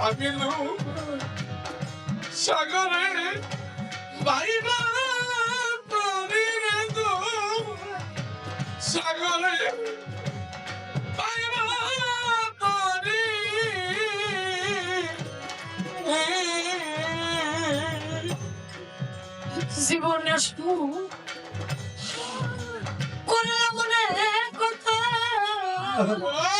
ভাবিলু সাগরে বাইবা সাগরে জীবনে করলাম কথা।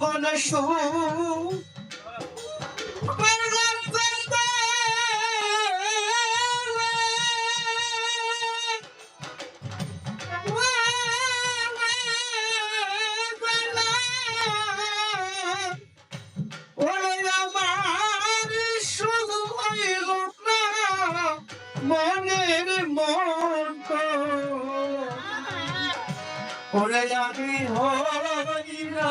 জীবন সুখ ওরে আমি হরি না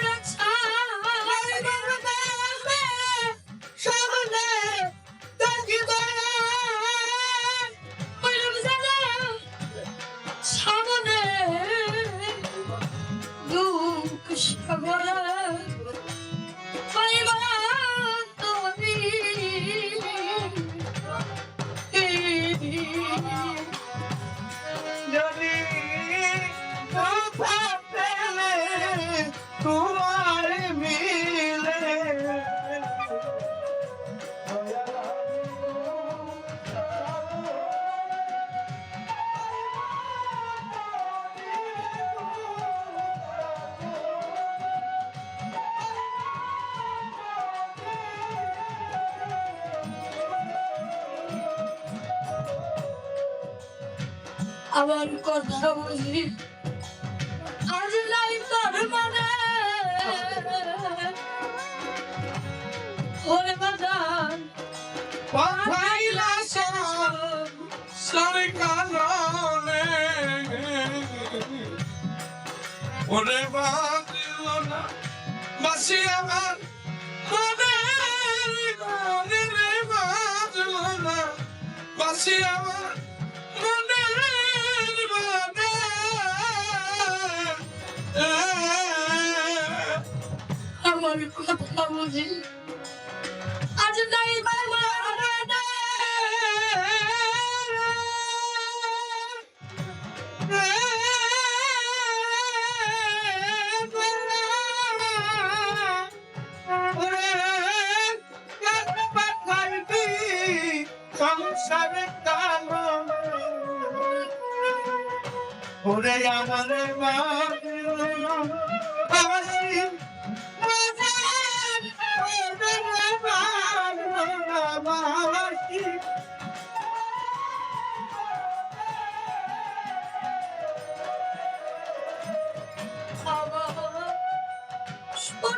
Providence. আমার কথা বুঝি আজ নাই তোর মানে। ওরে বাজার পাঠাইলা সরকারে ওরে বাসি আমার আমার কথা বুঝি আজ নাই মানে ওরে আমার মা Por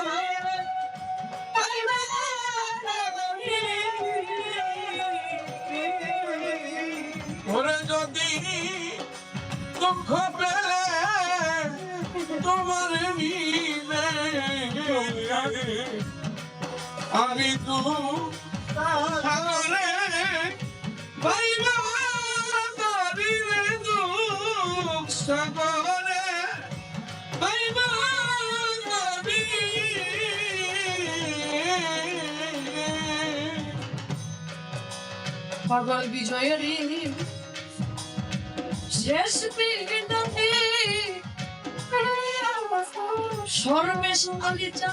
আমি তো সাগরে ভাইবা করিলে দুঃখ সাগরে ভাইবা করি পাগল বিজয়েরই শেষ বিনতি সর্বেশ আলিচা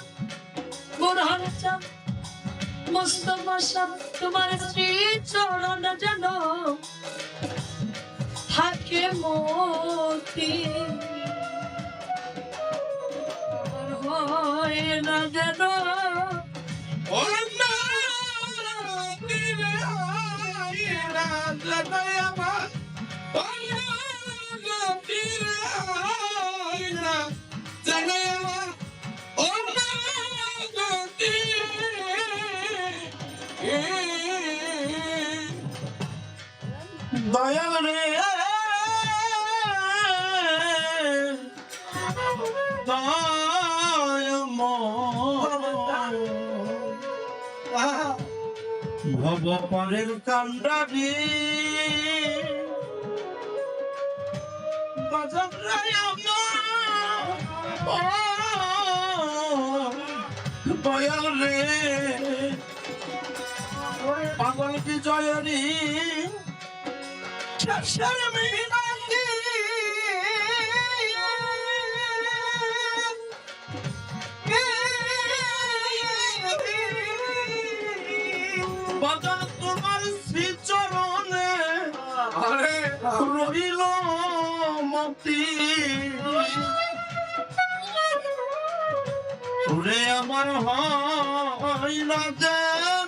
বোরহান চা মোস্তফা সাহ তোমার শ্রী চরণ যেন থাকে মতি হয় না যেন দয়াল রে। ভব পরের কান্ডারি বাজার রে আমার। ও দয়াল রে। পাগল বিজয়রী বাজার তোমার শ্রীচরণে আরে। রহিল মতি। ওরে আমার না যেন